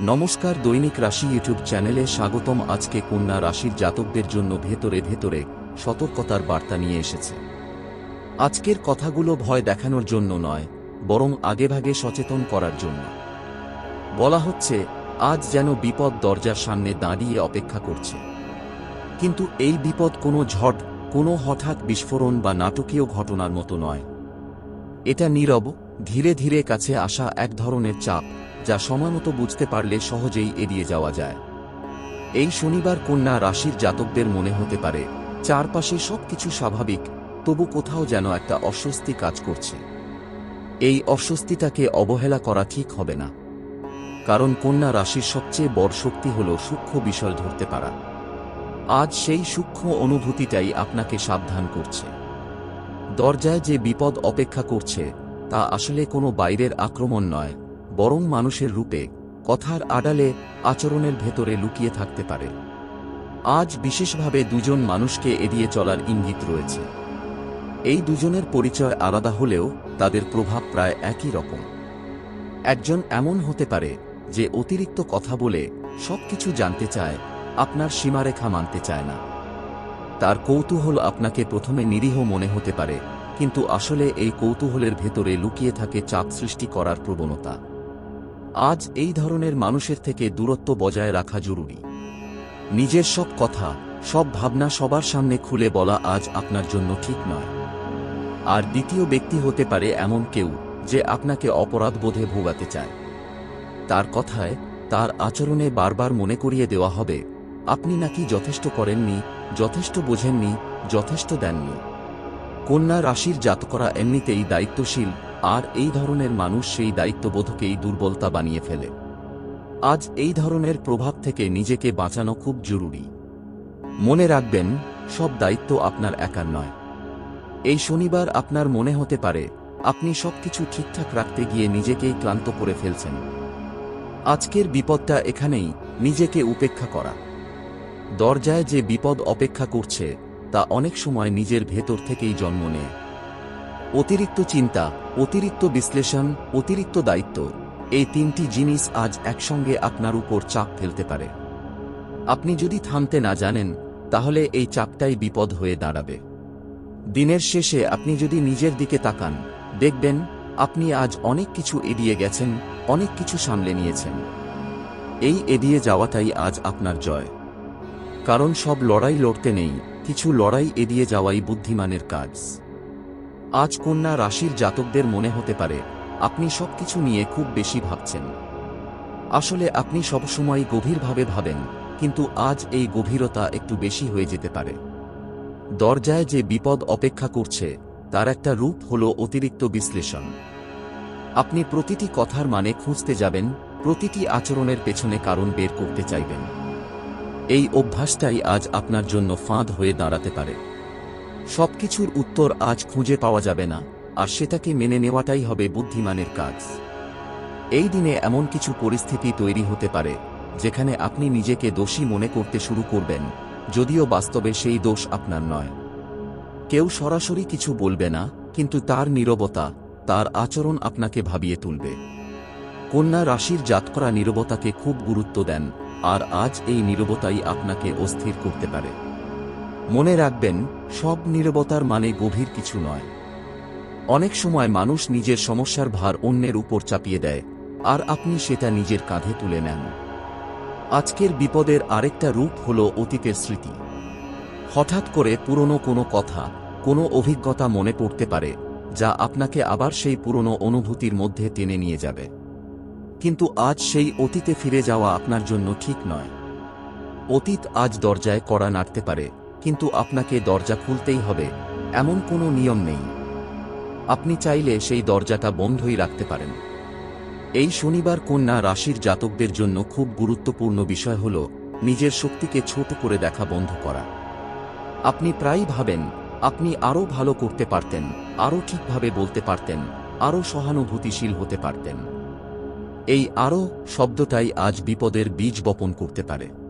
নমস্কার দৈনিক রাশি ইউটিউব চ্যানেলে স্বাগতম। আজকে কন্যা রাশির জাতকদের জন্য ভেতরে ভেতরে সতর্কতার বার্তা নিয়ে এসেছে। আজকের কথাগুলো ভয় দেখানোর জন্য নয়, বরং আগেভাগে সচেতন করার জন্য। বলা হচ্ছে, আজ যেন বিপদ দরজার সামনে দাঁড়িয়ে অপেক্ষা করছে। কিন্তু এই বিপদ কোনো ঝট কোনো হঠাৎ বিস্ফোরণ বা নাটকীয় ঘটনার মতো নয়। এটা নীরব, ধীরে ধীরে কাছে আসা এক ধরনের চাপ। যা সময়মতো বুঝতে পারলে সহজেই এড়িয়ে যাওয়া যায়। এই শনিবার কন্যা রাশির জাতকদের মনে হতে পারে, চারপাশে সবকিছু স্বাভাবিক, তবু কোথাও যেন একটা অস্বস্তি কাজ করছে। এই অস্বস্তিটাকে অবহেলা করা ঠিক হবে না। কারণ কন্যা রাশির সবচেয়ে বড় শক্তি হল সূক্ষ্ম বিষয় ধরতে পারা। আজ সেই সূক্ষ্ম অনুভূতিটাই আপনাকে সাবধান করছে। দরজায় যে বিপদ অপেক্ষা করছে, তা আসলে কোনো বাইরের আক্রমণ নয় বরং মানুষের রূপে, কথার আড়ালে, আচরণের ভেতরে লুকিয়ে থাকতে পারে। আজ বিশেষভাবে দুজন মানুষকে এড়িয়ে চলার ইঙ্গিত রয়েছে। এই দুজনের পরিচয় আলাদা হলেও তাদের প্রভাব প্রায় একই রকম। একজন এমন হতে পারে যে অতিরিক্ত কথা বলে সবকিছু জানতে চায়, আপনার সীমারেখা মানতে চায় না। তার কৌতূহল আপনাকে প্রথমে নিরীহ মনে হতে পারে, কিন্তু আসলে এই কৌতূহলের ভেতরে লুকিয়ে থাকে চাপ সৃষ্টি করার প্রবণতা। আজ এই ধরনের মানুষের থেকে দূরত্ব বজায় রাখা জরুরি। নিজের সব কথা, সব ভাবনা সবার সামনে খুলে বলা আজ আপনার জন্য ঠিক নয়। আর দ্বিতীয় ব্যক্তি হতে পারে এমন কেউ যে আপনাকে অপরাধ বোধে ভোগাতে চায়। তার কথায়, তার আচরণে বারবার মনে করিয়ে দেওয়া হবে, আপনি নাকি যথেষ্ট করেননি, যথেষ্ট বোঝেননি, যথেষ্ট দেননি। কন্যা রাশির জাতকরা এমনিতেই দায়িত্বশীল আর এই ধরনের মানুষ সেই দায়িত্ববোধকেই দুর্বলতা বানিয়ে ফেলে। আজ এই ধরনের প্রভাব থেকে নিজেকে বাঁচানো খুব জরুরি। মনে রাখবেন, সব দায়িত্ব আপনার একার নয়। এই শনিবার আপনার মনে হতে পারে, আপনি সবকিছু ঠিকঠাক রাখতে গিয়ে নিজেকেই ক্লান্ত করে ফেলছেন। আজকের বিপদটা এখানেই, নিজেকে উপেক্ষা করা। দরজায় যে বিপদ অপেক্ষা করছে, তা অনেক সময় নিজের ভেতর থেকেই জন্ম নেয়। অতিরিক্ত চিন্তা, অতিরিক্ত বিশ্লেষণ, অতিরিক্ত দায়িত্ব, এই তিনটি জিনিস আজ একসঙ্গে আপনার উপর চাপ ফেলতে পারে। আপনি যদি থামতে না জানেন, তাহলে এই চাপটাই বিপদ হয়ে দাঁড়াবে। দিনের শেষে আপনি যদি নিজের দিকে তাকান, দেখবেন আপনি আজ অনেক কিছু এড়িয়ে গেছেন, অনেক কিছু সামলে নিয়েছেন। এই এড়িয়ে যাওয়াটাই আজ আপনার জয়। কারণ সব লড়াই লড়তে নেই, কিছু লড়াই এড়িয়ে যাওয়াই বুদ্ধিমানের কাজ। আজ কন্যা রাশির জাতকদের মনে হতে পারে, আপনি সবকিছু নিয়ে খুব বেশি ভাবছেন। আসলে আপনি সবসময় গভীরভাবে ভাবেন, কিন্তু আজ এই গভীরতা একটু বেশি হয়ে যেতে পারে। দরজায় যে বিপদ অপেক্ষা করছে, তার একটা রূপ হল অতিরিক্ত বিশ্লেষণ। আপনি প্রতিটি কথার মানে খুঁজতে যাবেন, প্রতিটি আচরণের পেছনে কারণ বের করতে চাইবেন। এই অভ্যাসটাই আজ আপনার জন্য ফাঁদ হয়ে দাঁড়াতে পারে। সবকিছুর উত্তর আজ খুঁজে পাওয়া যাবে না, আর সেটাকে মেনে নেওয়াটাই হবে বুদ্ধিমানের কাজ। এই দিনে এমন কিছু পরিস্থিতি তৈরি হতে পারে, যেখানে আপনি নিজেকে দোষী মনে করতে শুরু করবেন, যদিও বাস্তবে সেই দোষ আপনার নয়। কেউ সরাসরি কিছু বলবে না, কিন্তু তার নীরবতা, তার আচরণ আপনাকে ভাবিয়ে তুলবে। কন্যা রাশির জাতকরা নীরবতাকে খুব গুরুত্ব দেন, আর আজ এই নীরবতাই আপনাকে অস্থির করতে পারে। মনে রাখবেন, সব নীরবতার মানে গভীর কিছু নয়। অনেক সময় মানুষ নিজের সমস্যার ভার অন্যের উপর চাপিয়ে দেয়, আর আপনি সেটা নিজের কাঁধে তুলে নেন। আজকের বিপদের আরেকটা রূপ হল অতীতের স্মৃতি। হঠাৎ করে পুরনো কোনো কথা, কোনো অভিজ্ঞতা মনে পড়তে পারে, যা আপনাকে আবার সেই পুরনো অনুভূতির মধ্যে টেনে নিয়ে যাবে। কিন্তু আজ সেই অতীতে ফিরে যাওয়া আপনার জন্য ঠিক নয়। অতীত আজ দরজায় কড়া নাড়তে পারে কিন্তু আপনাকে দরজা খুলতেই হবে, এমন কোনো নিয়ম নেই। আপনি চাইলে সেই দরজাটা বন্ধই রাখতে পারেন। এই শনিবার কন্যা রাশির জাতকদের জন্য খুব গুরুত্বপূর্ণ বিষয় হল নিজের শক্তিকে ছোট করে দেখা বন্ধ করা। আপনি প্রায়ই ভাবেন, আপনি আরও ভালো করতে পারতেন, আরও ঠিকভাবে বলতে পারতেন, আরও সহানুভূতিশীল হতে পারতেন। এই আরও শব্দটাই আজ বিপদের বীজ বপন করতে পারে।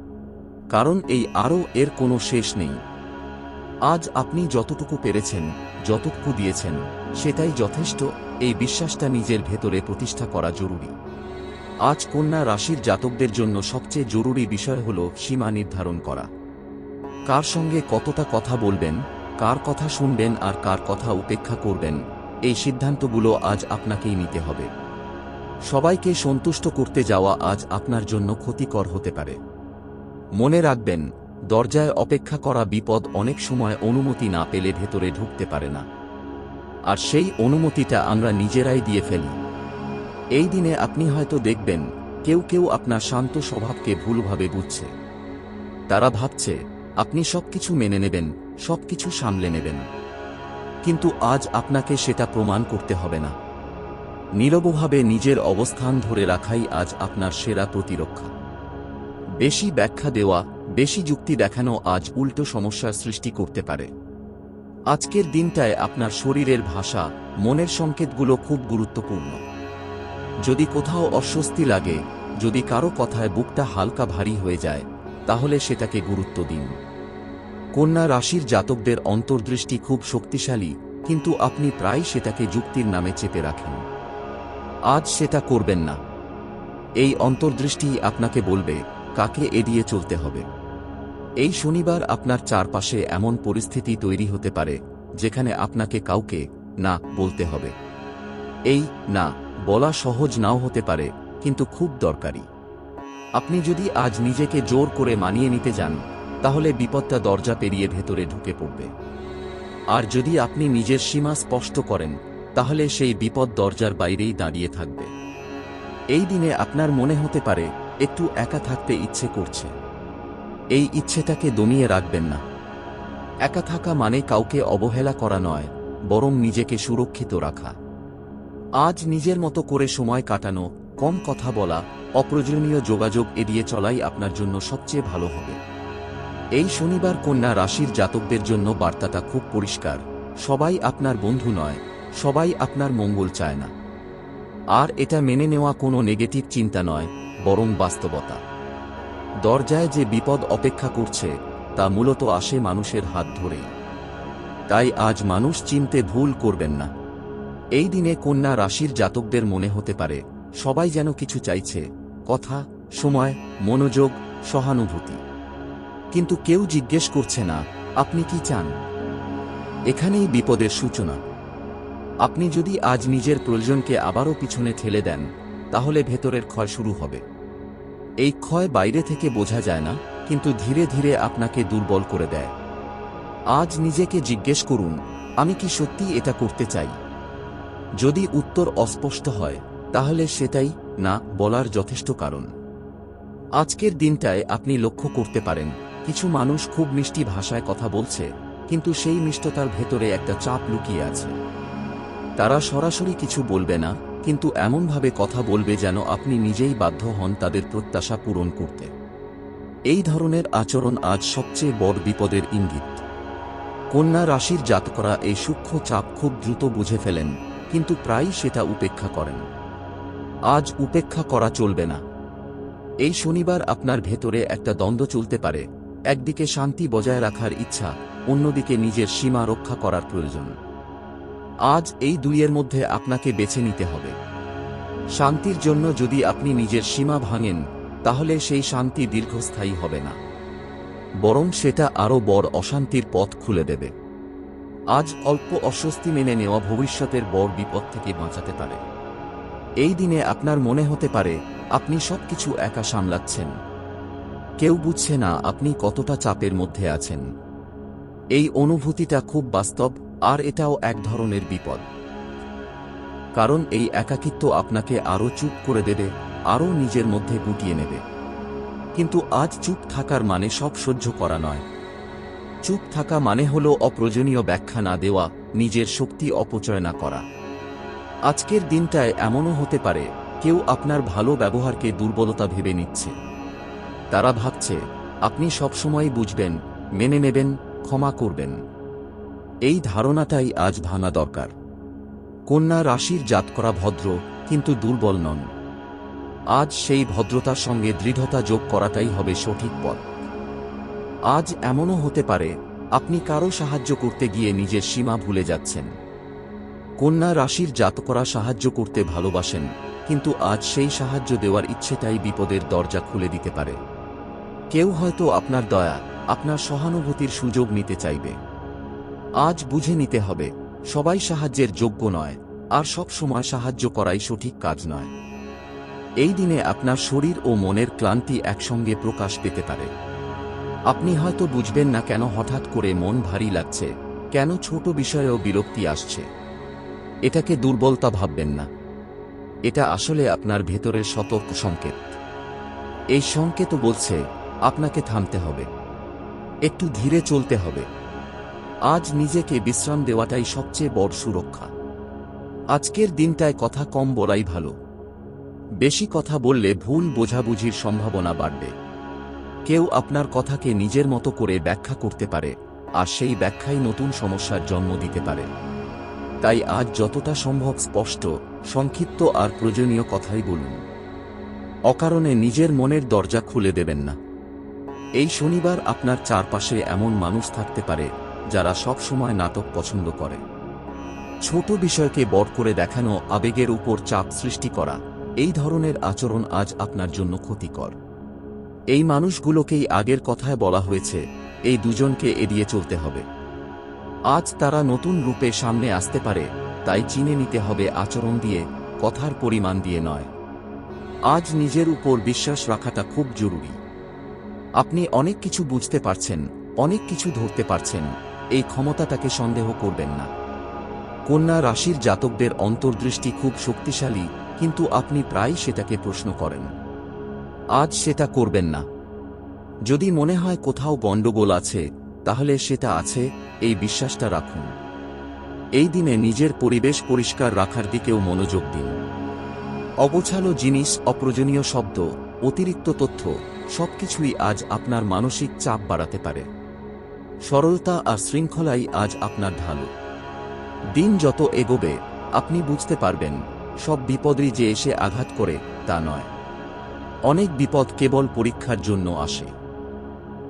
কারণ এই আরও এর কোনো শেষ নেই। আজ আপনি যতটুকু পেরেছেন, যতটুকু দিয়েছেন, সেটাই যথেষ্ট, এই বিশ্বাসটা নিজের ভেতরে প্রতিষ্ঠা করা জরুরি। আজ কন্যা রাশির জাতকদের জন্য সবচেয়ে জরুরি বিষয় হল সীমা নির্ধারণ করা। কার সঙ্গে কতটা কথা বলবেন, কার কথা শুনবেন আর কার কথা উপেক্ষা করবেন, এই সিদ্ধান্তগুলো আজ আপনাকেই নিতে হবে। সবাইকে সন্তুষ্ট করতে যাওয়া আজ আপনার জন্য ক্ষতিকর হতে পারে। মনে রাখবেন, দরজায় অপেক্ষা করা বিপদ অনেক সময় অনুমতি না পেলে ভেতরে ঢুকতে পারে না। আর সেই অনুমতিটা আমরা নিজেরাই দিয়ে ফেলি। এই দিনে আপনি হয়তো দেখবেন, কেউ কেউ আপনার শান্ত স্বভাবকে ভুলভাবে বুঝছে। তারা ভাবছে, আপনি সবকিছু মেনে নেবেন, সবকিছু সামলে নেবেন। কিন্তু আজ আপনাকে সেটা প্রমাণ করতে হবে না। নীরবভাবে নিজের অবস্থান ধরে রাখাই আজ আপনার সেরা প্রতিরক্ষা। বেশি ব্যাখ্যা দেওয়া, বেশি যুক্তি দেখানো আজ উল্টো সমস্যার সৃষ্টি করতে পারে। আজকের দিনটায় আপনার শরীরের ভাষা, মনের সংকেতগুলো খুব গুরুত্বপূর্ণ। যদি কোথাও অস্বস্তি লাগে, যদি কারও কথায় বুকটা হালকা ভারী হয়ে যায়, তাহলে সেটাকে গুরুত্ব দিন। কন্যা রাশির জাতকদের অন্তর্দৃষ্টি খুব শক্তিশালী, কিন্তু আপনি প্রায় সেটাকে যুক্তির নামে চেপে রাখেন। আজ সেটা করবেন না। এই অন্তর্দৃষ্টি আপনাকে বলবে কাকে এড়িয়ে চলতে হবে। এই শনিবার আপনার চারপাশে এমন পরিস্থিতি তৈরি হতে পারে, যেখানে আপনাকে কাউকে না বলতে হবে। এই না বলা সহজ নাও হতে পারে, কিন্তু খুব দরকারি। আপনি যদি আজ নিজেকে জোর করে মানিয়ে নিতে যান, তাহলে বিপদটা দরজা পেরিয়ে ভেতরে ঢুকে পড়বে। আর যদি আপনি নিজের সীমা স্পষ্ট করেন, তাহলে সেই বিপদ দরজার বাইরেই দাঁড়িয়ে থাকবে। এই দিনে আপনার মনে হতে পারে একটু একা থাকতে ইচ্ছে করছে। এই ইচ্ছেটাকে দমিয়ে রাখবেন না। একা থাকা মানে কাউকে অবহেলা করা নয়, বরং নিজেকে সুরক্ষিত রাখা। আজ নিজের মতো করে সময় কাটানো, কম কথা বলা, অপ্রয়োজনীয় যোগাযোগ এড়িয়ে চলাই আপনার জন্য সবচেয়ে ভালো হবে। এই শনিবার কন্যা রাশির জাতকদের জন্য বার্তাটা খুব পরিষ্কার, সবাই আপনার বন্ধু নয়, সবাই আপনার মঙ্গল চায় না। আর এটা মেনে নেওয়া কোনো নেগেটিভ চিন্তা নয় বরং বাস্তবতা। দরজায় যে বিপদ অপেক্ষা করছে, তা মূলত আসে মানুষের হাত ধরেই। তাই আজ মানুষ চিনতে ভুল করবেন না। এই দিনে কন্যা রাশির জাতকদের মনে হতে পারে, সবাই যেন কিছু চাইছে, কথা, সময়, মনোযোগ, সহানুভূতি। কিন্তু কেউ জিজ্ঞেস করছে না, আপনি কি চান? এখানেই বিপদের সূচনা। আপনি যদি আজ নিজের প্রয়োজনকে আবারও পিছনে ঠেলে দেন, তাহলে ভেতরের ক্ষয় শুরু হবে। এই ক্ষয় বাইরে থেকে বোঝা যায় না, কিন্তু ধীরে ধীরে আপনাকে দুর্বল করে দেয়। আজ নিজেকে জিজ্ঞেস করুন, আমি কি সত্যি এটা করতে চাই? যদি উত্তর অস্পষ্ট হয়, তাহলে সেটাই না বলার যথেষ্ট কারণ। আজকের দিনটায় আপনি লক্ষ্য করতে পারেন, কিছু মানুষ খুব মিষ্টি ভাষায় কথা বলছে, কিন্তু সেই মিষ্টতার ভেতরে একটা চাপ লুকিয়ে আছে। তারা সরাসরি কিছু বলবে না কিন্তু এমনভাবে কথা বলবে যেন আপনি নিজেই বাধ্য হন তাদের প্রত্যাশা পূরণ করতে। এই ধরনের আচরণ আজ সবচেয়ে বড় বিপদের ইঙ্গিত। কন্যা রাশির জাতকরা এই সূক্ষ্ম চাপ খুব দ্রুত বুঝে ফেলেন, কিন্তু প্রায়ই সেটা উপেক্ষা করেন। আজ উপেক্ষা করা চলবে না। এই শনিবার আপনার ভেতরে একটা দ্বন্দ্ব চলতে পারে। একদিকে শান্তি বজায় রাখার ইচ্ছা, অন্যদিকে নিজের সীমা রক্ষা করার প্রয়োজন। আজ এই দুইয়ের মধ্যে আপনাকে বেছে নিতে হবে। শান্তির জন্য যদি আপনি নিজের সীমা ভাঙেন, তাহলে সেই শান্তি দীর্ঘস্থায়ী হবে না। বরং সেটা আরও বড় অশান্তির পথ খুলে দেবে। আজ অল্প অস্বস্তি মেনে নেওয়া ভবিষ্যতের বড় বিপদ থেকে বাঁচাতে পারে। এই দিনে আপনার মনে হতে পারে, আপনি সবকিছু একা সামলাচ্ছেন। কেউ বুঝছে না আপনি কতটা চাপের মধ্যে আছেন। এই অনুভূতিটা খুব বাস্তব আর এটাও এক ধরনের বিপদ। কারণ এই একাকিত্ব আপনাকে আরও চুপ করে দেবে, আরও নিজের মধ্যে গুটিয়ে নেবে। কিন্তু আজ চুপ থাকার মানে সব সহ্য করা নয়। চুপ থাকা মানে হল অপ্রয়োজনীয় ব্যাখ্যা না দেওয়া, নিজের শক্তি অপচয় না করা। আজকের দিনটায় এমনও হতে পারে, কেউ আপনার ভালো ব্যবহারকে দুর্বলতা ভেবে নিচ্ছে। তারা ভাবছে, আপনি সবসময় বুঝবেন, মেনে নেবেন, ক্ষমা করবেন। এই ধারণাটাই আজ ভাঙা দরকার। কন্যা রাশির জাত করা ভদ্র, কিন্তু দুর্বল নন। আজ সেই ভদ্রতার সঙ্গে দৃঢ়তা যোগ করাটাই হবে সঠিক পথ। আজ এমনও হতে পারে, আপনি কারও সাহায্য করতে গিয়ে নিজের সীমা ভুলে যাচ্ছেন। কন্যা রাশির জাতকরা সাহায্য করতে ভালোবাসেন, কিন্তু আজ সেই সাহায্য দেওয়ার ইচ্ছেটাই বিপদের দরজা খুলে দিতে পারে। কেউ হয়তো আপনার দয়া, আপনার সহানুভূতির সুযোগ নিতে চাইবে। আজ বুঝে নিতে হবে, সবাই সাহায্যের যোগ্য নয়, আর সব সময় সাহায্য করাই সঠিক কাজ নয়। এই দিনে আপনার শরীর ও মনের ক্লান্তি একসঙ্গে প্রকাশ পেতে পারে। আপনি হয়তো বুঝবেন না কেন হঠাৎ করে মন ভারী লাগছে, কেন ছোট বিষয়েও বিরক্তি আসছে। এটাকে দুর্বলতা ভাববেন না। এটা আসলে আপনার ভেতরের সতর্ক সংকেত। এই সংকেত বলছে, আপনাকে থামতে হবে। একটু ধীরে চলতে হবে। আজ নিজেকে বিশ্রাম দেওয়াটাই সবচেয়ে বড় সুরক্ষা। আজকের দিনটায় কথা কম বলাই ভালো। বেশি কথা বললে ভুল বোঝাবুঝির সম্ভাবনা বাড়বে। কেউ আপনার কথাকে নিজের মতো করে ব্যাখ্যা করতে পারে, আর সেই ব্যাখ্যাই নতুন সমস্যার জন্ম দিতে পারে। তাই আজ যতটা সম্ভব স্পষ্ট, সংক্ষিপ্ত আর প্রয়োজনীয় কথাই বলুন। অকারণে নিজের মনের দরজা খুলে দেবেন না। এই শনিবার আপনার চারপাশে এমন মানুষ থাকতে পারে যারা সব সময় নাটক পছন্দ করে। ছোট বিষয়কে বড় করে দেখানো আবেগের উপর চাপ সৃষ্টি করা, এই ধরনের আচরণ আজ আপনার জন্য ক্ষতিকর। এই মানুষগুলোকেই আগের কথায় বলা হয়েছে, এই দুজনকে এড়িয়ে চলতে হবে। আজ তারা নতুন রূপে সামনে আসতে পারে, তাই চিনে নিতে হবে আচরণ দিয়ে, কথার পরিমাণ দিয়ে নয়। আজ নিজের উপর বিশ্বাস রাখাটা খুব জরুরি। আপনি অনেক কিছু বুঝতে পারছেন, অনেক কিছু ধরতে পারছেন এই ক্ষমতাটাকে সন্দেহ করবেন না। কন্যা রাশির জাতকদের অন্তর্দৃষ্টি খুব শক্তিশালী, কিন্তু আপনি প্রায় সেটাকে প্রশ্ন করেন। আজ সেটা করবেন না। যদি মনে হয় কোথাও গণ্ডগোল আছে, তাহলে সেটা আছে, এই বিশ্বাসটা রাখুন। এই দিনে নিজের পরিবেশ পরিষ্কার রাখার দিকেও মনোযোগ দিন। অগোছালো জিনিস, অপ্রয়োজনীয় শব্দ, অতিরিক্ত তথ্য, সবকিছুই আজ আপনার মানসিক চাপ বাড়াতে পারে। সরলতা আর শৃঙ্খলাই আজ আপনার ঢালু। দিন যত এগোবে, আপনি বুঝতে পারবেন, সব বিপদই যে এসে আঘাত করে তা নয়। অনেক বিপদ কেবল পরীক্ষার জন্য আসে।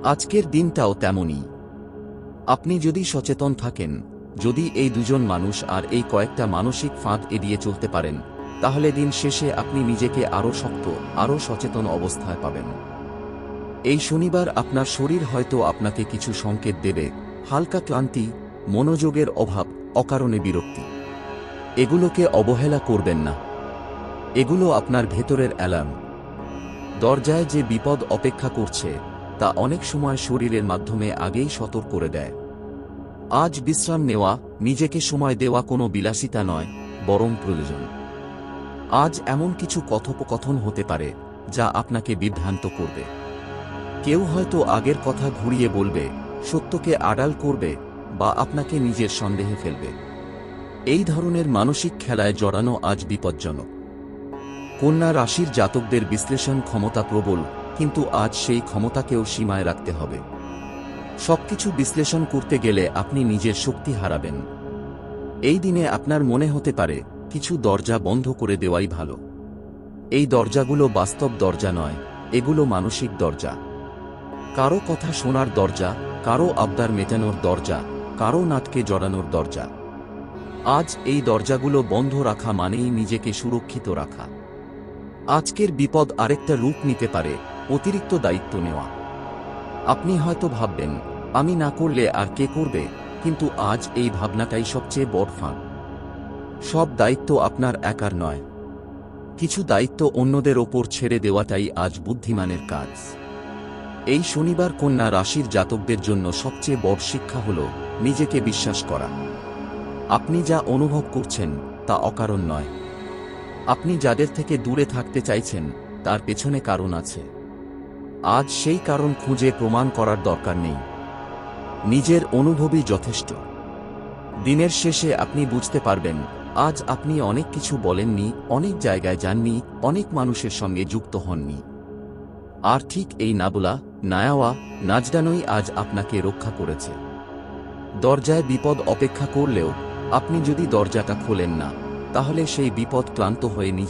আজকের দিনটাও তেমনই। আপনি যদি সচেতন থাকেন, যদি এই দুজন মানুষ আর এই কয়েকটা মানসিক ফাঁদ এড়িয়ে চলতে পারেন, তাহলে দিন শেষে আপনি নিজেকে আরও শক্ত, আরও সচেতন অবস্থায় পাবেন। এই শনিবার আপনার শরীর হয়তো আপনাকে কিছু সংকেত দেবে, হালকা ক্লান্তি, মনোযোগের অভাব, অকারণে বিরক্তি। এগুলোকে অবহেলা করবেন না। এগুলো আপনার ভেতরের অ্যালার্ম। দরজায় যে বিপদ অপেক্ষা করছে, তা অনেক সময় শরীরের মাধ্যমে আগেই সতর্ক করে দেয়। আজ বিশ্রাম নেওয়া, নিজেকে সময় দেওয়া কোনো বিলাসিতা নয়, বরং প্রয়োজন। আজ এমন কিছু কথোপকথন হতে পারে, যা আপনাকে বিভ্রান্ত করবে। কেউ হয়তো আগের কথা ঘুরিয়ে বলবে, সত্যকে আড়াল করবে বা আপনাকে নিজের সন্দেহে ফেলবে। এই ধরনের মানসিক খেলায় জড়ানো আজ বিপজ্জনক। কন্যা রাশির জাতকদের বিশ্লেষণ ক্ষমতা প্রবল, কিন্তু আজ সেই ক্ষমতাকেও সীমায় রাখতে হবে। সবকিছু বিশ্লেষণ করতে গেলে আপনি নিজের শক্তি হারাবেন। এই দিনে আপনার মনে হতে পারে, কিছু দরজা বন্ধ করে দেওয়াই ভালো। এই দরজাগুলো বাস্তব দরজা নয়, এগুলো মানসিক দরজা। কারও কথা শোনার দরজা, কারও আবদার মেটানোর দরজা, কারও নাটকে জড়ানোর দরজা। আজ এই দরজাগুলো বন্ধ রাখা মানেই নিজেকে সুরক্ষিত রাখা। আজকের বিপদ আরেকটা রূপ নিতে পারে, অতিরিক্ত দায়িত্ব নেওয়া। আপনি হয়তো ভাববেন, আমি না করলে আর কে করবে? কিন্তু আজ এই ভাবনাটাই সবচেয়ে বড় ফাঁক সব দায়িত্ব আপনার একার নয়। কিছু দায়িত্ব অন্যদের ওপর ছেড়ে দেওয়াটাই আজ বুদ্ধিমানের কাজ। এই শনিবার কন্যা রাশির জাতকদের জন্য সবচেয়ে বড় শিক্ষা হল নিজেকে বিশ্বাস করা। আপনি যা অনুভব করছেন তা অকারণ নয়। আপনি যাদের থেকে দূরে থাকতে চাইছেন, তার পেছনে কারণ আছে। আজ সেই কারণ খুঁজে প্রমাণ করার দরকার নেই। নিজের অনুভবই যথেষ্ট। দিনের শেষে আপনি বুঝতে পারবেন, আজ আপনি অনেক কিছু বলেননি, অনেক জায়গায় যাননি, অনেক মানুষের সঙ্গে যুক্ত হননি। আর ঠিক এই নাবুলা, নায়াওয়া নাজডানই আজ আপনাকে রক্ষা করেছে। দরজায় বিপদ অপেক্ষা করলেও আপনি যদি দরজাটা খোলেন না, তাহলে সেই বিপদ ক্লান্ত হয়ে নিজে